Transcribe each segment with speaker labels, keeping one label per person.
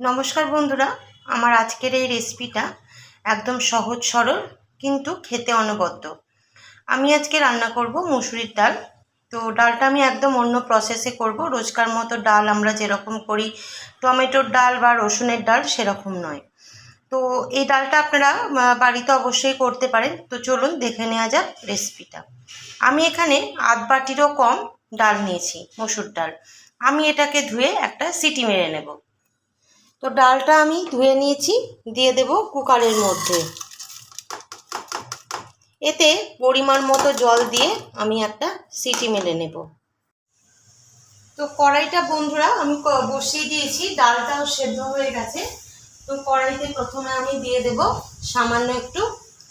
Speaker 1: নমস্কার বন্ধুরা, আমার আজকের এই রেসিপিটা একদম সহজ, সরল, কিন্তু খেতে অনবদ্য। আমি আজকে রান্না করব মুসুরির ডাল। তো ডালটা আমি একদম অন্য প্রসেসে করব। রোজকার মতো ডাল আমরা যেরকম করি, টমেটোর ডাল বা রসুনের ডাল সেরকম নয়। তো এই ডালটা আপনারা বাড়িতে অবশ্যই করতে পারেন। তো চলুন দেখে নেওয়া যাক রেসিপিটা আমি এখানে আধ বাটিরও কম ডাল নিয়েছি, মসুর ডাল। আমি এটাকে ধুয়ে একটা সিটি মেরে নেব। তো ডালটা আমি ধুয়ে নিয়েছি, দিয়ে দেব কুকারের মধ্যে। এতে পরিমাণ মতো জল দিয়ে আমি একটা সিটি মেরে নেব। তো কড়াইটা বন্ধুরা আমি বসিয়ে দিয়েছি, ডালটাও সেদ্ধ হয়ে গেছে। তো কড়াইতে প্রথমে আমি দিয়ে দেব সামান্য একটু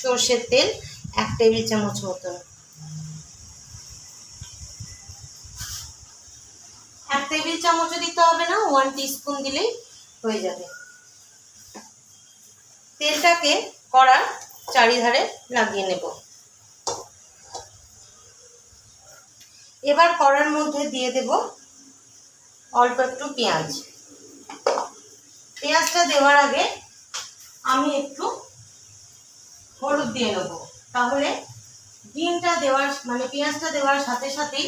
Speaker 1: সর্ষের তেল, এক টেবিল চামচ মতন। এক টেবিল চামচও দিতে হবে না ওয়ান টিস্পুন দিলেই হয়ে যাবে। তেলটাকে কড়ার চারিধারে লাগিয়ে নেব। এবার কড়ার মধ্যে দিয়ে দেব অল্প একটু পেঁয়াজ। পেঁয়াজটা দেওয়ার আগে আমি একটু হলুদ দিয়ে নেব। তাহলে ডিমটা দেওয়ার মানে পেঁয়াজটা দেওয়ার সাথে সাথেই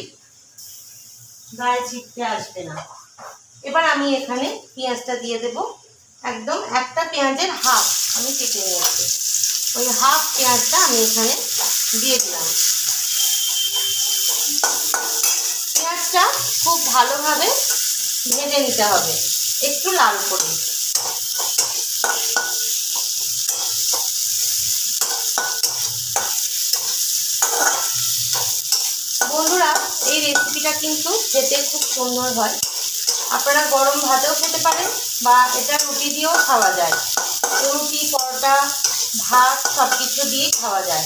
Speaker 1: গায়ে ছিটতে আসবে না। এবার আমি এখানে পেঁয়াজটা দিয়ে দেব। একদম একটা পেঁয়াজের হাফ আমি কেটে নিয়েছি। ওই হাফ পেঁয়াজটা আমি এখানে দিয়ে দিলাম। পেঁয়াজটা খুব ভালোভাবে ভেজে নিতে হবে, একটু লাল করে। বন্ধুরা, এই রেসিপিটা কিন্তু খেতে খুব সুন্দর হয়। আপনারা গরম ভাতেও খেতে পারেন বা এটা রুটি দিয়েও খাওয়া যায়। রুটি পরোটা, ভাত সব কিছু দিয়ে খাওয়া যায়।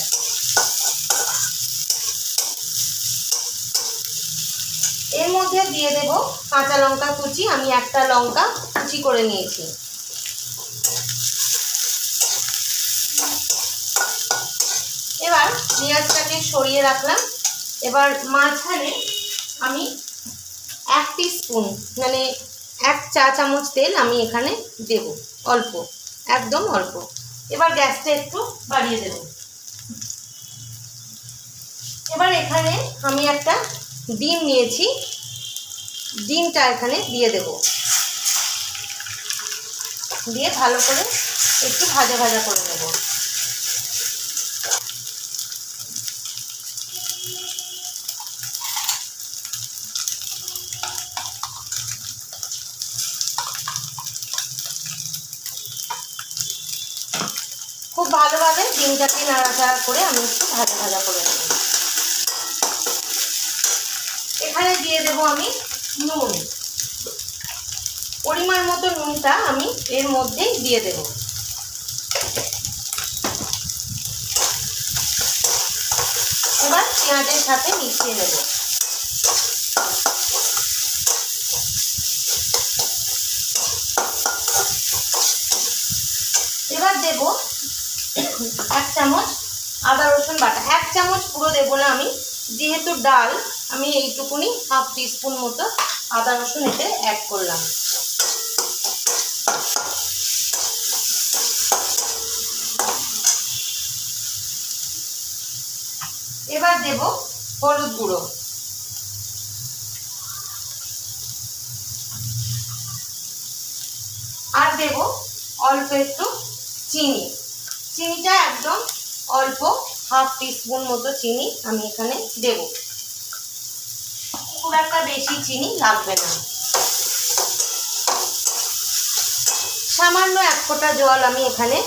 Speaker 1: এর মধ্যে দিয়ে দেব কাঁচা লঙ্কা কুচি। আমি একটা লঙ্কা কুচি করে নিয়েছি। এবার পেঁয়াজটাকে সরিয়ে রাখলাম। এবার মাঝখানে আমি এক স্পুন মানে এক চা চামচ তেল আমি এখানে দেব, অল্প, একদম অল্প। এবার গ্যাসটা একটু বাড়িয়ে দেব। এবার এখানে আমি একটা ডিম নিয়েছি, ডিমটা এখানে দিয়ে দেব। দিয়ে ভালো করে একটু ভাজা ভাজা করে নেব খুব ভালোভাবে ডিমটাকে নাড়াচাড়া করে আমি একটু ভাজা ভাজা করে নেব। এখানে দিয়ে দেব আমি নুন। পরিমাণ মতো নুনটা আমি এর মধ্যেই দিয়ে দেব। এবার পেঁয়াজের সাথে মিশিয়ে নেব। এবার দেব এক চামচ আদা রসুন বাটা। এক চামচ পুরো দেবো না আমি। যেহেতু ডাল, আমি এইটুকুনি হাফ টিস্পুন মতো আদা রসুন এতে অ্যাড করলাম। এবার দেব হলুদ গুঁড়ো। আর দেব অল্প একটু চিনি। চিনিটা একদম অল্প হাফ টিস্পুন মতো চিনি আমি এখানে দেব। খুব একটা বেশি চিনি লাগবে না। সামান্য এক ফোঁটা জল আমি এখানে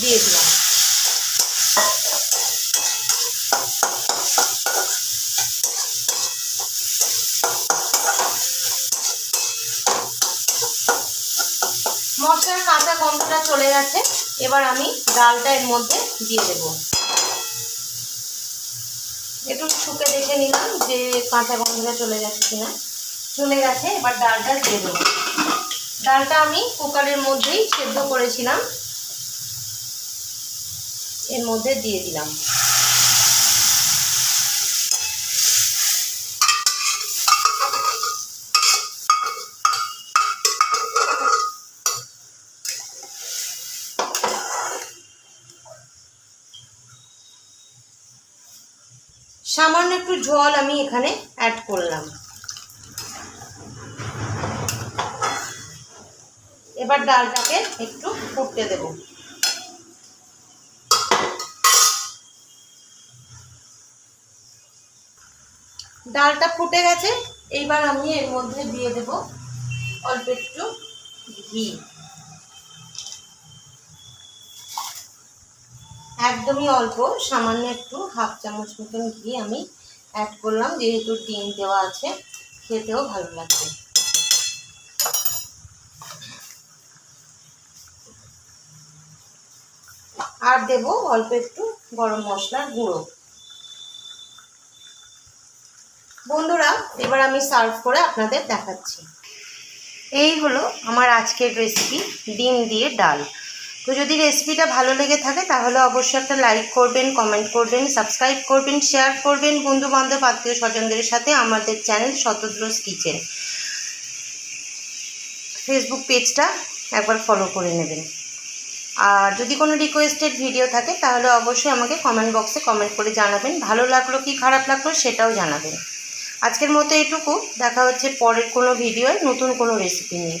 Speaker 1: দিয়ে দিলাম। মশলার কাঁচা গন্ধটা চলে গেছে। এবার আমি ডালটা এর মধ্যে দিয়ে দেব। একটু শুকে দেখে নিলাম যে কাঁচা গন্ধটা চলে গেছে কিনা। চলে গেছে, এবার ডালটা দিয়ে দেবো। ডালটা আমি কুকারের মধ্যেই সেদ্ধ করেছিলাম। এর মধ্যে দিয়ে দিলাম। সামান্য একটু জল আমি এখানে অ্যাড করলাম। এবার ডালটাকে একটু ফুটতে দেব। ডালটা ফুটে গেছে, এইবার আমি এর মধ্যে দিয়ে দেব অল্প একটু ঘি। একদমই অল্প, সামান্য একটু হাফ চামচ মতন ঘি আমি অ্যাড করলাম, যেহেতু ডিম দেওয়া আছে, খেতেও ভালো লাগবে। আর দেব অল্প একটু গরম মশলার গুঁড়ো। বন্ধুরা, এবার আমি সার্ভ করে আপনাদের দেখাচ্ছি। এই হলো আমার আজকের রেসিপি ডিম দিয়ে ডাল। তো যদি রেসিপিটা ভালো লেগে থাকে, তাহলে অবশ্যই একটা লাইক করবেন কমেন্ট করবেন সাবস্ক্রাইব করবেন শেয়ার করবেন বন্ধু বান্ধব আত্মীয় স্বজনদের সাথে আমাদের চ্যানেল শতদ্রোস কিচেন ফেসবুক পেজটা একবার ফলো করে নেবেন। আর যদি কোনো রিকোয়েস্টেড ভিডিও থাকে, তাহলে অবশ্যই আমাকে কমেন্ট বক্সে কমেন্ট করে জানাবেন। ভালো লাগল কি খারাপ লাগল সেটাও জানাবেন। আজকের মতো এটুকু। দেখা হচ্ছে পরের কোনো ভিডিওয় নতুন কোনো রেসিপি নিয়ে।